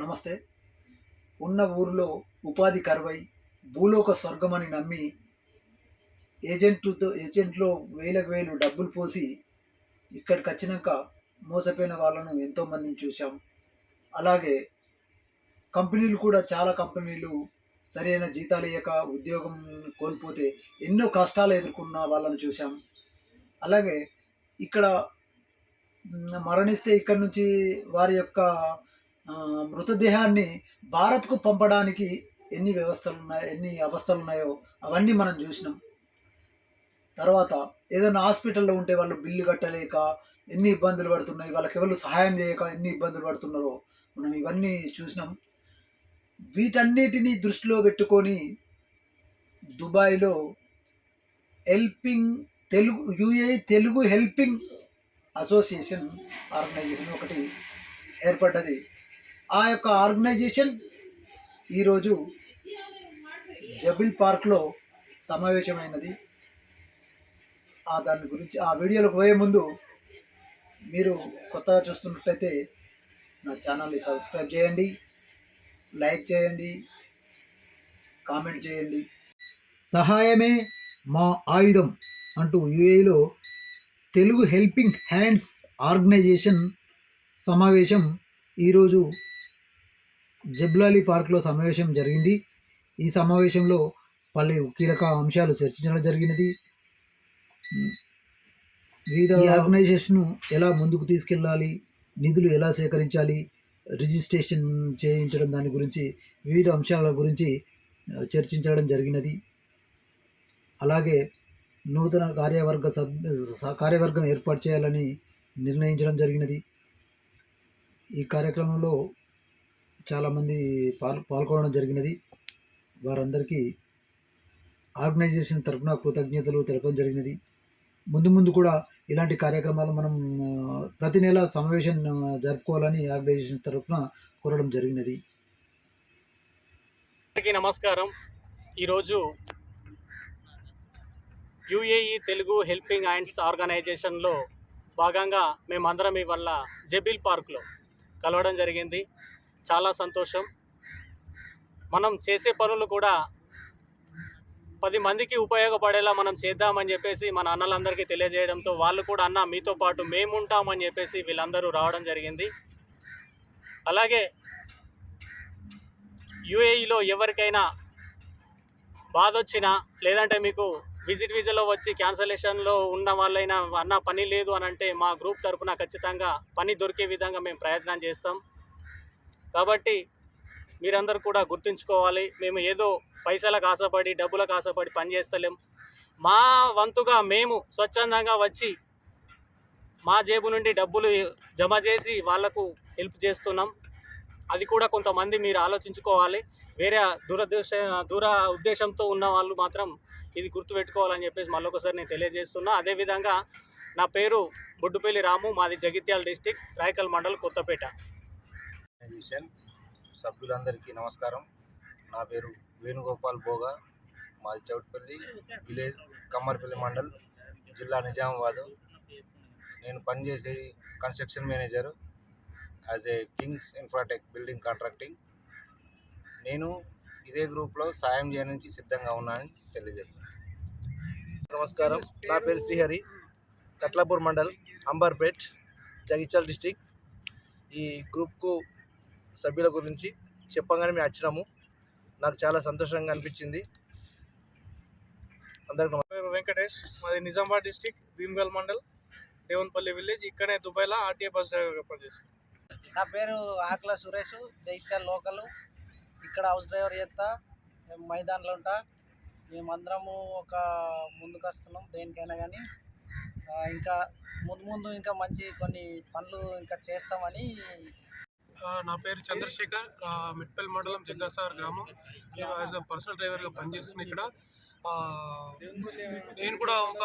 నమస్తే. ఉన్న ఊరిలో ఉపాధి కరువై భూలోక స్వర్గం అని నమ్మి ఏజెంట్లతో ఏజెంట్లో వేలకు వేలు డబ్బులు పోసి ఇక్కడికి వచ్చినాక మోసపోయిన వాళ్ళను ఎంతోమందిని చూసాం అలాగే కంపెనీలు కూడా చాలా కంపెనీలు సరైన జీతాలు ఇవ్వక ఉద్యోగం కోల్పోతే ఎన్నో కష్టాలు ఎదుర్కొన్న వాళ్ళని చూసాం అలాగే ఇక్కడ మరణిస్తే ఇక్కడ నుంచి వారి యొక్క మృతదేహాన్ని భారత్కు పంపడానికి ఎన్ని వ్యవస్థలు ఉన్నాయో ఎన్ని అవస్థలు ఉన్నాయో అవన్నీ మనం చూసినాం. తర్వాత ఏదైనా హాస్పిటల్లో ఉంటే వాళ్ళు బిల్లు కట్టలేక ఎన్ని ఇబ్బందులు పడుతున్నాయి వాళ్ళకి ఎవరు సహాయం చేయక ఎన్ని ఇబ్బందులు పడుతున్నారో మనం ఇవన్నీ చూసినాం. వీటన్నిటిని దృష్టిలో పెట్టుకొని దుబాయ్లో helping Telugu UA Telugu helping association organisation ఒకటి ఏర్పడ్డది. ఆ యొక్క ఆర్గనైజేషన్ ఈరోజు జబిల్ పార్క్లో సమావేశమైనది. ఆ దాని గురించి ఆ వీడియోలో పోయే ముందు మీరు కొత్తగా చూస్తున్నట్టయితే నా ఛానల్ని సబ్స్క్రైబ్ చేయండి లైక్ చేయండి కామెంట్ చేయండి. సహాయమే మా ఆయుధం అంటూ యుఏలో తెలుగు హెల్పింగ్ హ్యాండ్స్ ఆర్గనైజేషన్ సమావేశం ఈరోజు జబ్లాలి పార్క్లో సమావేశం జరిగింది. ఈ సమావేశంలో పలు కీలక అంశాలు చర్చించడం జరిగినది. వివిధ ఆర్గనైజేషన్ ఎలా ముందుకు తీసుకెళ్ళాలి నిధులు ఎలా సేకరించాలి రిజిస్ట్రేషన్ చేయించడం దాని గురించి వివిధ అంశాల గురించి చర్చించడం జరిగినది. అలాగే నూతన కార్యవర్గ సబ్ కార్యవర్గం ఏర్పాటు చేయాలని నిర్ణయించడం జరిగినది. ఈ కార్యక్రమంలో చాలామంది పాల్ పాల్గొనడం జరిగినది. వారందరికీ ఆర్గనైజేషన్ తరపున కృతజ్ఞతలు తెలపడం జరిగినది. ముందు ముందు కూడా ఇలాంటి కార్యక్రమాలు మనం ప్రతి నెల సమావేశం జరుపుకోవాలని ఆర్గనైజేషన్ తరఫున కోరడం జరిగినది. నమస్కారం. ఈరోజు యుఏఈ తెలుగు హెల్పింగ్ హ్యాండ్స్ ఆర్గనైజేషన్లో భాగంగా మేమందరం ఇవాళ జబీల్ పార్క్లో కలవడం జరిగింది. చాలా సంతోషం. మనం చేసే పనులు కూడా పది మందికి ఉపయోగపడేలా మనం చేద్దామని చెప్పేసి మన అన్నలందరికీ తెలియజేయడంతో వాళ్ళు కూడా అన్న మీతో పాటు మేము ఉంటామని చెప్పేసి వీళ్ళందరూ రావడం జరిగింది. అలాగే యుఏఈలో ఎవరికైనా బాధ వచ్చినా లేదంటే మీకు విజిట్ వీజాలో వచ్చి క్యాన్సలేషన్లో ఉన్న వాళ్ళైనా అన్న పని లేదు అని అంటే మా గ్రూప్ తరపున ఖచ్చితంగా పని దొరికే విధంగా మేము ప్రయత్నం చేస్తాం. కాబట్టి మీరందరూ కూడా గుర్తుంచుకోవాలి మేము ఏదో పైసలకు ఆశపడి డబ్బులకు ఆశపడి పనిచేస్తలేం మా వంతుగా మేము స్వచ్ఛందంగా వచ్చి మా జేబు నుండి డబ్బులు జమ చేసి వాళ్ళకు హెల్ప్ చేస్తున్నాం. అది కూడా కొంతమంది మీరు ఆలోచించుకోవాలి. వేరే దూరదృష్ట దూర ఉద్దేశంతో ఉన్న వాళ్ళు మాత్రం ఇది గుర్తుపెట్టుకోవాలని చెప్పేసి మళ్ళొకసారి నేను తెలియజేస్తున్నా. అదేవిధంగా నా పేరు బొడ్డుపల్లి రాము మాది జగిత్యాల డిస్టిక్ రాయకల్ మండల్ కొత్తపేట. ఆర్గనైజేషన్ సభ్యులందరికీ నమస్కారం. నా పేరు వేణుగోపాల్ భోగా మాది చౌట్పల్లి విలేజ్ కమ్మర్పల్లి మండల్ జిల్లా నిజామాబాద్. నేను పనిచేసే construction manager as a Kings Infratech building contracting. నేను ఇదే గ్రూప్లో సాయం చేయడానికి సిద్ధంగా ఉన్నానని తెలియజేస్తున్నాను. నమస్కారం. నా పేరు శ్రీహరి. కట్లాపూర్ మండల్ అంబర్పేట్ జగిత్యాల డిస్టిక్. ఈ గ్రూప్కు సభ్యుల గురించి చెప్పగానే మేము వచ్చినాము. నాకు చాలా సంతోషంగా అనిపించింది. అందరికి వెంకటేష్. మాది నిజామాబాద్ డిస్టిక్ భీమ్గల్ మండల్ దేవన్పల్లి విలేజ్. ఇక్కడనే దుబాయ్లో ఆర్టీఏ బస్ డ్రైవర్గా పనిచేస్తాను నా పేరు ఆకుల సురేష్ జైత్యాల లోకల్. ఇక్కడ హౌస్ డ్రైవర్ చేస్తా. మేము మైదాన్లో ఉంటా. మేమందరము ఒక ముందుకు వస్తున్నాం దేనికైనా కానీ. ఇంకా ముందు ముందు ఇంకా మంచి కొన్ని పనులు ఇంకా చేస్తామని నా పేరు చంద్రశేఖర్ మిట్పల్ మండలం జగ్గాసార్ గ్రామం. నేను యాజ్ అ పర్సనల్ డ్రైవర్గా పనిచేస్తున్నాను ఇక్కడ. నేను కూడా ఒక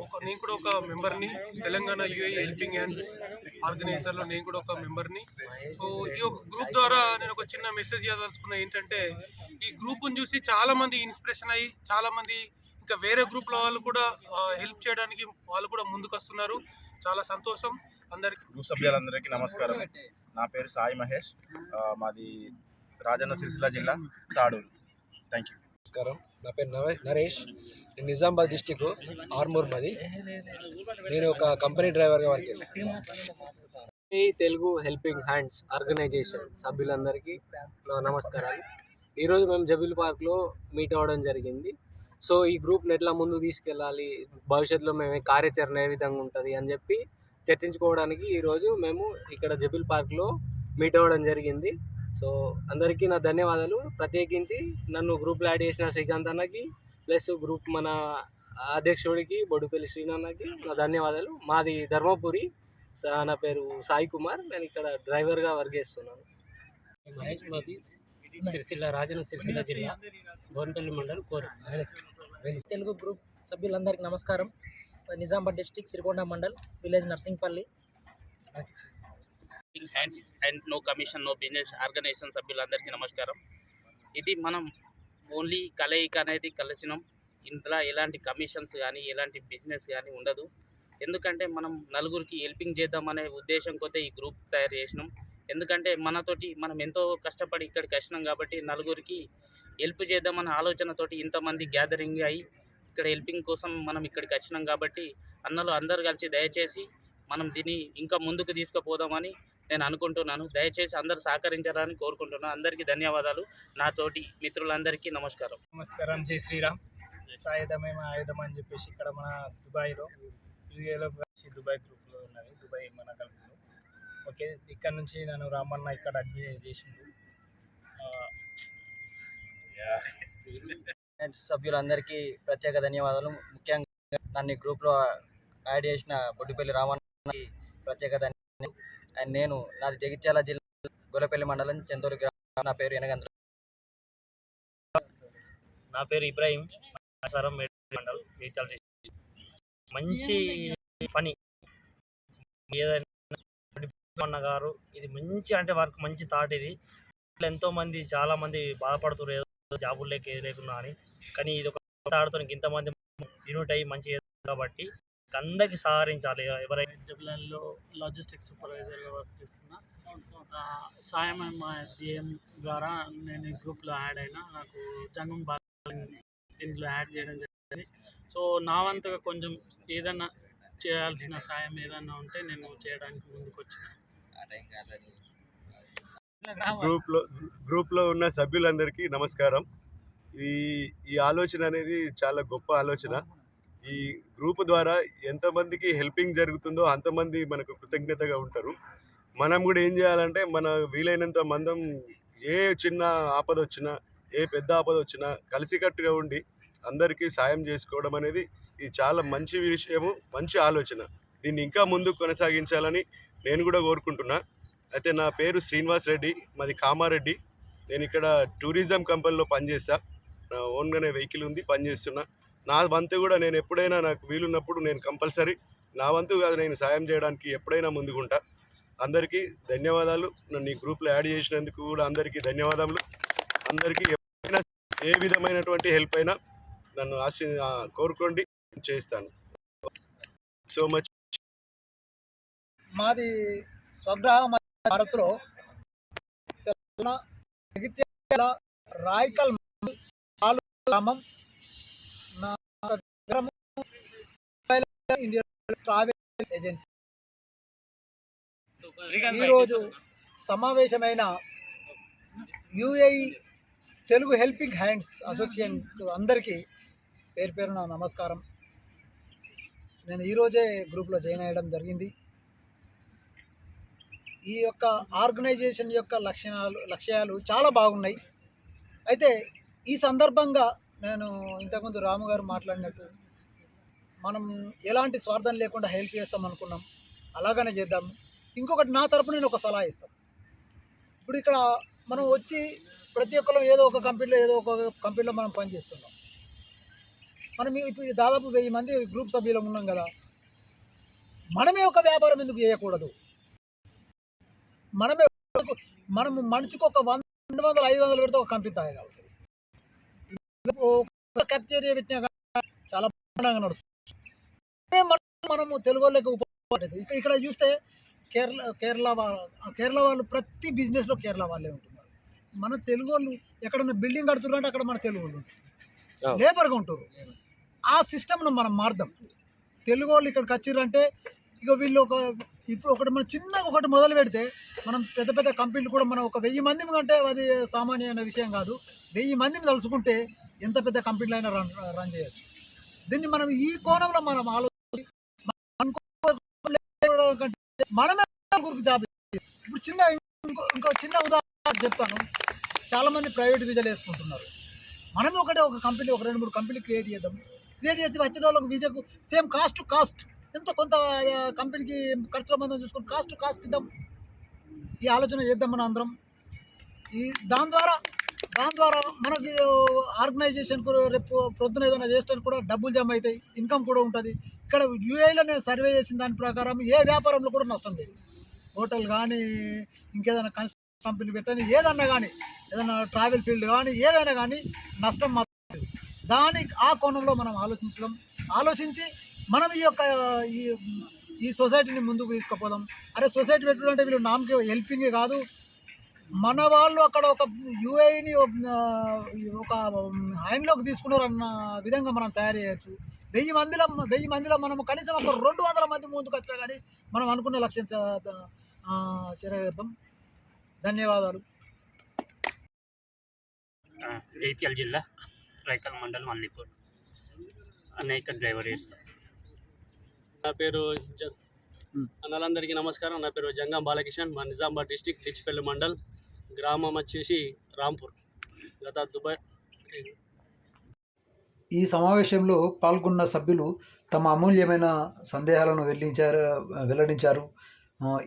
ఒక- నేను కూడా ఒక మెంబర్ని Telangana U A helping hands ఆర్గనైజర్లో నేను కూడా ఒక మెంబర్ని. సో ఈ ఒక గ్రూప్ ద్వారా నేను ఒక చిన్న మెసేజ్ ఇవ్వదలుచుకున్నా ఏంటంటే ఈ గ్రూప్ని చూసి చాలామంది ఇన్స్పిరేషన్ అయ్యి చాలామంది ఇంకా వేరే గ్రూప్ల వాళ్ళు కూడా హెల్ప్ చేయడానికి వాళ్ళు కూడా ముందుకు వస్తున్నారు చాలా సంతోషం. గ్రూప్ సభ్యులందరికీ నమస్కారం. నా పేరు సాయి మహేష్. మాది రాజన్న సిరిసిల్ల జిల్లా తాడూరు. థ్యాంక్ యూ నమస్కారం. నా పేరు నరేష్. నేను నిజామాబాద్ డిస్టిక్ ఆర్మూర్ మాది. నేను ఒక కంపెనీ డ్రైవర్గా వర్క్ చేస్తాను ఈ తెలుగు హెల్పింగ్ హ్యాండ్స్ ఆర్గనైజేషన్ సభ్యులందరికీ నా నమస్కారాలు. ఈరోజు మేము జబిల్ పార్క్లో మీట్ అవ్వడం జరిగింది. సో ఈ గ్రూప్ని ఎట్లా ముందు తీసుకెళ్ళాలి? భవిష్యత్తులో మేము కార్యాచరణ ఏ విధంగా ఉంటుంది అని చెప్పి చర్చించుకోవడానికి ఈరోజు మేము ఇక్కడ జబిల్ పార్క్లో మీట్ అవ్వడం జరిగింది. సో అందరికీ నా ధన్యవాదాలు. ప్రత్యేకించి నన్ను గ్రూప్లో యాడ్ చేసిన శ్రీకాంత్ అన్నకి ప్లస్ గ్రూప్ మన అధ్యక్షుడికి బొడుపల్లి శ్రీనాన్నకి నా ధన్యవాదాలు. మాది ధర్మపురి. సా- నా పేరు సాయి కుమార్. నేను ఇక్కడ డ్రైవర్గా వర్క్ చేస్తున్నాను. మహేష్ మాది సిరిసిల్ల రాజన్న సిరిసిల్ల జిల్లా బోన్పల్లి మండల్ కోరు. తెలుగు గ్రూప్ సభ్యులందరికీ నమస్కారం. Nizamabad district Sirikonda mandal village Narsingpalli. Hands and no commission no business organisation సభ్యులందరికీ నమస్కారం. ఇది మనం ఓన్లీ కలయిక అనేది కలిసినాం. ఇందులో ఎలాంటి కమిషన్స్ కానీ ఎలాంటి బిజినెస్ కానీ ఉండదు. ఎందుకంటే మనం నలుగురికి హెల్పింగ్ చేద్దామనే ఉద్దేశం కొద్దీ ఈ గ్రూప్ తయారు చేసినాం. ఎందుకంటే మనతోటి మనం ఎంతో కష్టపడి ఇక్కడికి వచ్చినాం కాబట్టి నలుగురికి హెల్ప్ చేద్దామనే ఆలోచనతోటి ఇంతమంది గ్యాదరింగ్ అయ్యి ఇక్కడ హెల్పింగ్ కోసం మనం ఇక్కడికి వచ్చినాం కాబట్టి అన్నలు అందరు కలిసి దయచేసి మనం దీన్ని ఇంకా ముందుకు తీసుకుపోదామని నేను అనుకుంటున్నాను. దయచేసి అందరు సహకరించాలని కోరుకుంటున్నాను. అందరికీ ధన్యవాదాలు. నాతోటి మిత్రులందరికీ నమస్కారం. నమస్కారం. జై శ్రీరామ్. సాయుధమేమ ఆయుధం అని చెప్పేసి ఇక్కడ మన దుబాయ్లో యూఏలో దుబాయ్ గ్రూప్లో ఉన్నది. దుబాయ్ మన గ్రూప్లో ఓకే ఇక్కడ నుంచి నన్ను రామన్న ఇక్కడ అడ్మిట్ చేసిండు. సభ్యులందరికీ ప్రత్యేక ధన్యవాదాలు. ముఖ్యంగా నన్ను గ్రూప్లో యాడ్ చేసిన బొడ్డుపల్లి రామన్నకి ప్రత్యేక ధన్యవాదాలు. అండ్ నేను నాది జగిత్యాల జిల్లా గొల్లపల్లి మండలం చెంతూరు గ్రామం. నా పేరు ఎనగంద్ర నా పేరు ఇబ్రాహిం సారం మండల్ మంచి పని. ఏదైనా గారు ఇది మంచి అంటే వర్క్ మంచి థాట్ ఇది ఎంతో మంది చాలా మంది బాధపడుతున్నారు. ఏదో జాబులు లేక ఏది లేకున్నా అని. కానీ ఇది ఒక థాట్తో ఇంతమంది యూనిట్ అయ్యి మంచి కాబట్టి అందరికి సహకరించాలి. ఎవరైనా జిల్లాలో లాజిస్టిక్స్ సూపర్వైజర్గా వర్క్ చేస్తున్నా. సాయం మా ధ్యేయం ద్వారా నేను గ్రూప్లో యాడ్ అయినా నాకు జంగం బాగా ఇందులో యాడ్ చేయడం జరిగింది. సో నా వంతుగా కొంచెం ఏదన్నా చేయాల్సిన సాయం ఏదన్నా ఉంటే నేను చేయడానికి ముందుకు వచ్చిన. గ్రూప్లో గ్రూప్లో ఉన్న సభ్యులందరికీ నమస్కారం. ఈ ఈ ఆలోచన అనేది చాలా గొప్ప ఆలోచన. ఈ గ్రూప్ ద్వారా ఎంతమందికి హెల్పింగ్ జరుగుతుందో అంతమంది మనకు కృతజ్ఞతగా ఉంటారు. మనం కూడా ఏం చేయాలంటే మన వీలైనంత మందం ఏ చిన్న ఆపద వచ్చినా ఏ పెద్ద ఆపద వచ్చినా కలిసికట్టుగా ఉండి అందరికీ సాయం చేసుకోవడం అనేది ఇది చాలా మంచి విషయము మంచి ఆలోచన. దీన్ని ఇంకా ముందు కొనసాగించాలని నేను కూడా కోరుకుంటున్నా. అయితే నా పేరు శ్రీనివాస్ రెడ్డి మాది కామారెడ్డి. నేను ఇక్కడ టూరిజం కంపెనీలో పనిచేస్తాను నా ఓన్గానే వెహికల్ ఉంది పనిచేస్తున్నా నా వంతు కూడా నేను ఎప్పుడైనా నాకు వీలున్నప్పుడు నేను కంపల్సరీ నా వంతు కాదు నేను సాయం చేయడానికి ఎప్పుడైనా ముందుకుంటా. అందరికీ ధన్యవాదాలు. నన్ను ఈ గ్రూప్లో యాడ్ చేసినందుకు కూడా అందరికీ ధన్యవాదాలు అందరికీ ఎప్పుడైనా ఏ విధమైనటువంటి హెల్ప్ అయినా నన్ను ఆశ కోరుకోండి. చేస్తాను. సో మచ్ మాది స్వగ్రామం భారత్లో రాయకల్ గ్రామం నా ట్రావెల్ ఏజెన్సీ. ఈరోజు సమావేశమైన UAE Telugu helping hands association అందరికీ పేరు పేరున నమస్కారం. నేను ఈరోజే గ్రూప్లో జాయిన్ అయ్యడం జరిగింది. ఈ యొక్క ఆర్గనైజేషన్ యొక్క లక్షణాలు లక్ష్యాలు చాలా బాగున్నాయి. అయితే ఈ సందర్భంగా నేను ఇంతకుముందు రాము గారు మాట్లాడినట్టు మనం ఎలాంటి స్వార్థం లేకుండా హెల్ప్ చేస్తాం అనుకున్నాం అలాగనే చేద్దాం. ఇంకొకటి నా తరపున నేను ఒక సలహా ఇస్తాను. ఇప్పుడు ఇక్కడ మనం వచ్చి ప్రతి ఒక్కరు ఏదో ఒక కంపెనీలో ఏదో ఒక కంపెనీలో మనం పనిచేస్తున్నాం మనం ఇప్పుడు దాదాపు వెయ్యి మంది గ్రూప్ సభ్యులు ఉన్నాం కదా మనమే ఒక వ్యాపారం ఎందుకు చేయకూడదు? మనమే మనం మనిషికి ఒక వంద రెండు వందలు ఐదు వందలు పెడితే ఒక కంపెనీ తయారవుతుంది. కచేరీ పెట్టినా చాలా బ్రహ్మాండంగా నడుస్తుంది మనము తెలుగు వాళ్ళకి పడుతుంది ఇక్కడ చూస్తే కేరళ కేరళ కేరళ వాళ్ళు ప్రతి బిజినెస్లో కేరళ వాళ్ళే ఉంటున్నారు. మన తెలుగు వాళ్ళు ఎక్కడన్నా బిల్డింగ్ కడుతున్నారంటే అక్కడ మన తెలుగు వాళ్ళు. లేబర్గా ఉంటారు. ఆ సిస్టమ్ను మనం మారుదాం తెలుగు వాళ్ళు ఇక్కడికి వచ్చిర్రంటే ఇక వీళ్ళు ఒక ఇప్పుడు ఒకటి మనం చిన్నగా ఒకటి మొదలు పెడితే మనం పెద్ద పెద్ద కంపెనీలు కూడా మనం ఒక వెయ్యి మంది కంటే అది సామాన్యమైన విషయం కాదు. వెయ్యి మందిని తలుచుకుంటే ఎంత పెద్ద కంపెనీలు అయినా రన్ రన్ చేయొచ్చు. దీన్ని మనం ఈ కోణంలో మనం ఆలోచించి మనమే గురికి జాబ్ ఇప్పుడు చిన్న ఇంకో ఇంకో చిన్న ఉదాహరణ చెప్తాను. చాలామంది ప్రైవేట్ వీజాలు వేసుకుంటున్నారు. మనమే ఒకటే ఒక కంపెనీ ఒక రెండు మూడు కంపెనీలు క్రియేట్ చేద్దాం. క్రియేట్ చేసి వచ్చిన వాళ్ళకి వీజాకు సేమ్ కాస్ట్ కాస్ట్ ఎంతో కొంత కంపెనీకి ఖర్చుల మందం చూసుకొని కాస్ట్ కాస్ట్ ఇద్దాం. ఈ ఆలోచన చేద్దాం మనం అందరం. ఈ దాని ద్వారా దాని ద్వారా మనకి ఆర్గనైజేషన్కు రేపు ప్రొద్దున ఏదైనా చేసడానికి కూడా డబ్బులు జమ అవుతాయి ఇన్కమ్ కూడా ఉంటుంది. ఇక్కడ యూఏలో నేను సర్వే చేసిన దాని ప్రకారం ఏ వ్యాపారంలో కూడా నష్టం లేదు. హోటల్ కానీ ఇంకేదైనా కన్స్ట్రక్షన్ కంపెనీ పెట్టని ఏదన్నా కానీ ఏదైనా ట్రావెల్ ఫీల్డ్ కానీ ఏదైనా కానీ నష్టం మాత్రం దాని ఆ కోణంలో మనం ఆలోచించడం ఆలోచించి మనం ఈ యొక్క ఈ ఈ సొసైటీని ముందుకు తీసుకుపోదాం. అరే సొసైటీ పెట్టుకుంటే వీళ్ళు నామకి హెల్పింగ్ కాదు. మన వాళ్ళు అక్కడ ఒక యూఏని ఒక హ్యాండ్లోకి తీసుకున్నారు అన్న విధంగా మనం తయారు చేయొచ్చు. వెయ్యి మందిలో వెయ్యి మందిలో మనం కనీసం ఒక రెండు వందల మంది ముందుకు వచ్చినా కానీ మనం అనుకున్న లక్ష్యం చ- ఆ, చేరవేరుతాం. ధన్యవాదాలు. జైత్యాల జిల్లా రైకల్ మండలం మల్లీపూర్ అనేక డ్రైవర్ చేస్తాను నా పేరు అన్నలందరికీ నమస్కారం. నా పేరు జంగం బాలకిషన్. మా నిజామాబాద్ డిస్టిక్ డిచ్పల్లి మండల్ గ్రామం వచ్చేసి రాంపూర్ గత దుబాయ్ ఈ సమావేశంలో పాల్గొన్న సభ్యులు తమ అమూల్యమైన సందేహాలను వెల్లించారు వెల్లడించారు.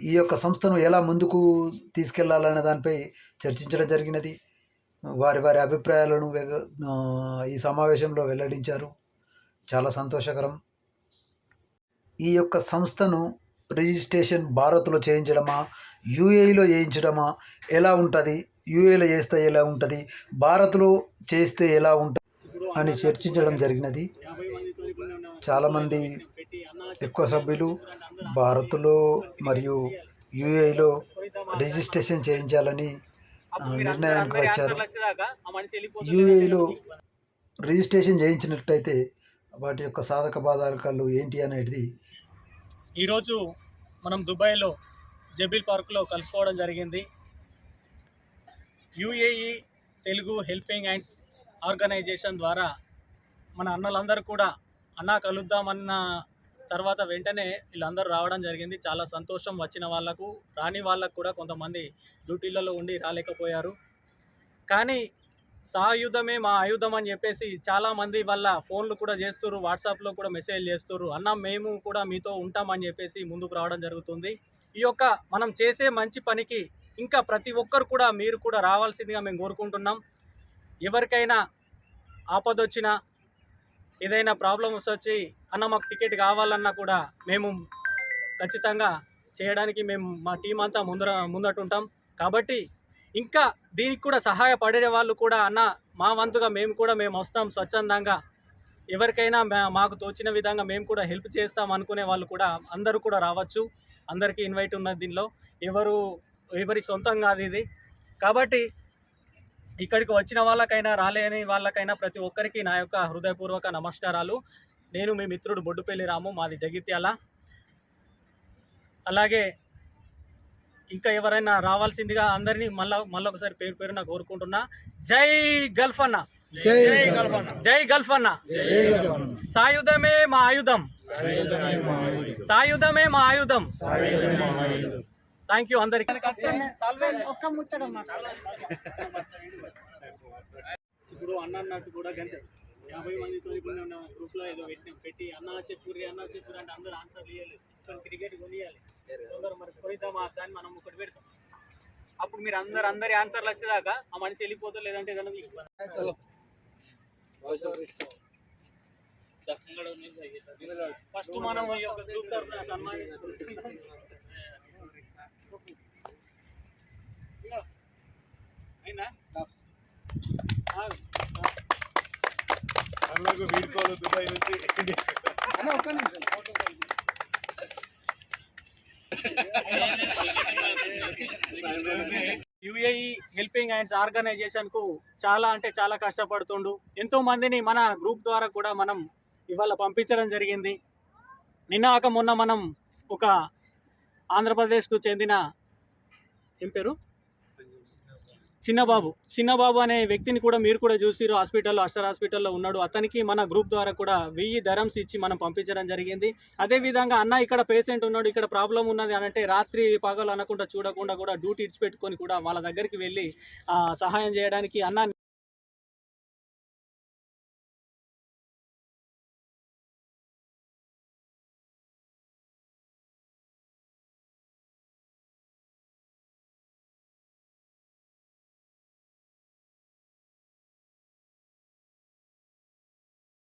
ఈ యొక్క సంస్థను ఎలా ముందుకు తీసుకెళ్ళాలనే దానిపై చర్చించడం జరిగినది. వారి వారి అభిప్రాయాలను ఈ సమావేశంలో వెల్లడించారు. చాలా సంతోషకరం. ఈ యొక్క సంస్థను రిజిస్ట్రేషన్ భారత్లో చేయించడమా యూఏఈలో చేయించడమా? ఎలా ఉంటుంది? యూఏలో చేస్తే ఎలా ఉంటుంది? భారత్లో చేస్తే ఎలా ఉంటుంది? అని చర్చించడం జరిగినది. చాలామంది ఎక్కువ సభ్యులు భారత్లో మరియు యూఏలో రిజిస్ట్రేషన్ చేయించాలని నిర్ణయానికి వచ్చారు. యూఏలో రిజిస్ట్రేషన్ చేయించినట్లయితే వాటి యొక్క సాధక బాధకాలు ఏంటి అనేది ఈరోజు మనం దుబాయ్లో జబీల్ పార్క్లో కలుసుకోవడం జరిగింది. UAE Telugu helping hands organisation ద్వారా మన అన్నలందరూ కూడా అన్నా కలుద్దామన్న తర్వాత వెంటనే వీళ్ళందరూ రావడం జరిగింది. చాలా సంతోషం వచ్చిన వాళ్ళకు రాని వాళ్ళకు కూడా కొంతమంది డ్యూటీలలో ఉండి రాలేకపోయారు. కానీ సాయుధమే మా ఆయుధం అని చెప్పేసి చాలామంది వాళ్ళ ఫోన్లు కూడా చేస్తారు వాట్సాప్లో కూడా మెసేజ్ చేస్తారు అన్న మేము కూడా మీతో ఉంటామని చెప్పేసి ముందుకు రావడం జరుగుతుంది. ఈ యొక్క మనం చేసే మంచి పనికి ఇంకా ప్రతి ఒక్కరు కూడా మీరు కూడా రావాల్సిందిగా మేము కోరుకుంటున్నాం. ఎవరికైనా ఆపదొచ్చినా ఏదైనా ప్రాబ్లమ్స్ వచ్చి అన్న మాకు టికెట్ కావాలన్నా కూడా మేము ఖచ్చితంగా చేయడానికి మేము మా టీం అంతా ముందర ముందటుంటాం. కాబట్టి ఇంకా దీనికి కూడా సహాయపడే వాళ్ళు కూడా అన్న మా వంతుగా మేము కూడా మేము వస్తాం స్వచ్ఛందంగా. ఎవరికైనా మాకు తోచిన విధంగా మేము కూడా హెల్ప్ చేస్తాం అనుకునే వాళ్ళు కూడా అందరూ కూడా రావచ్చు. అందరికీ ఇన్వైట్ ఉన్నది దీనిలో. ఎవరు ఎవరి సొంతం కాదు ఇది. కాబట్టి ఇక్కడికి వచ్చిన వాళ్ళకైనా రాలేని వాళ్ళకైనా ప్రతి ఒక్కరికి నా యొక్క హృదయపూర్వక నమస్కారాలు. నేను మీ మిత్రుడు బొడ్డుపల్లి రాము మాది జగిత్యాల. అలాగే ఇంకా ఎవరైనా రావాల్సిందిగా అందరినీ మళ్ళా మళ్ళీ ఒకసారి పేరు పేరున కోరుకుంటున్నా. జై గల్ఫ్ అన్న జై గల్ఫ్ అన్న జై గల్ఫ్ అన్న జై గగన్. సాయుధమే మా ఆయుధం. సాయుధమే మా ఆయుధం. థ్యాంక్ యూ అందరికి. ఇప్పుడు అన్న అన్నట్టు కూడా గంటే యాభై మందితో ఇప్పుడు నేను గ్రూప్లో ఏదో పెట్టినాం. పెట్టి అన్న అన్న అంటే అందరూ ఆన్సర్లు ఇవ్వాలి క్రికెట్ కొనియాలి. కొందరు మరి కొనిద్దామా? దాన్ని మనం ఒకటి పెడతాం. అప్పుడు మీరు అందరు అందరి ఆన్సర్లు వచ్చేదాకా ఆ మనిషి వెళ్ళిపోతారు లేదంటే ఏదైనా మీకు ఫస్ట్ మనం ఈ యొక్క గ్రూప్ తరఫున సన్మానించుకుంటున్నాం వీడుకోవాలి దుబాయ్ నుంచి. యుఏఈ హెల్పింగ్ హ్యాండ్స్ ఆర్గనైజేషన్కు చాలా అంటే చాలా కష్టపడుతుండు. ఎంతో మందిని మన గ్రూప్ ద్వారా కూడా మనం ఇవాళ పంపించడం జరిగింది. నిన్న కాక మొన్న మనం ఒక ఆంధ్రప్రదేశ్కు చెందిన ఏం పేరు? చిన్నబాబు. చిన్నబాబు అనే వ్యక్తిని కూడా మీరు కూడా చూసిరు హాస్పిటల్లో అస్టర్ హాస్పిటల్లో ఉన్నాడు. అతనికి మన గ్రూప్ ద్వారా కూడా వెయ్యి ధరమ్స్ ఇచ్చి మనం పంపించడం జరిగింది. అదేవిధంగా అన్న ఇక్కడ పేషెంట్ ఉన్నాడు. ఇక్కడ ప్రాబ్లం ఉన్నది అని అంటే రాత్రి పగలు అనకుండా చూడకుండా కూడా డ్యూటీ ఇచ్చిపెట్టుకొని కూడా వాళ్ళ దగ్గరికి వెళ్ళి సహాయం చేయడానికి అన్న